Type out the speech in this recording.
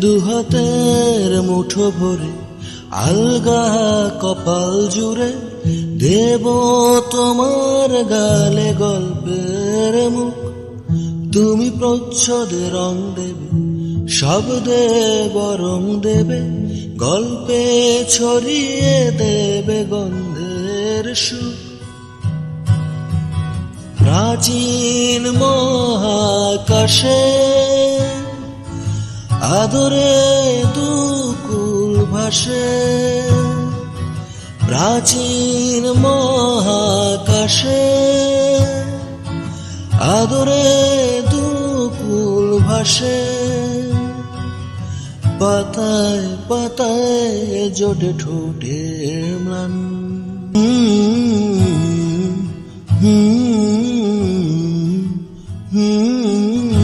দুহাতের মুঠো ভরে, আলগা কপাল জুড়ে দেব তোমার গালে গল্পের মুখ। তুমি প্রচ্ছদে রং দেবে, শব্দে বরং দেবে, গল্পে ছড়িয়ে দেবে গন্ধের সুখ। প্রাচীন মহাকাশে আদরে দুকুল ভাসে, প্রাচীন মহাকাশে। আদরে দুকুল ভাসে, পাতায় পাতায় জোটে ঠোঁটে ম্লান। হুম হুম হুম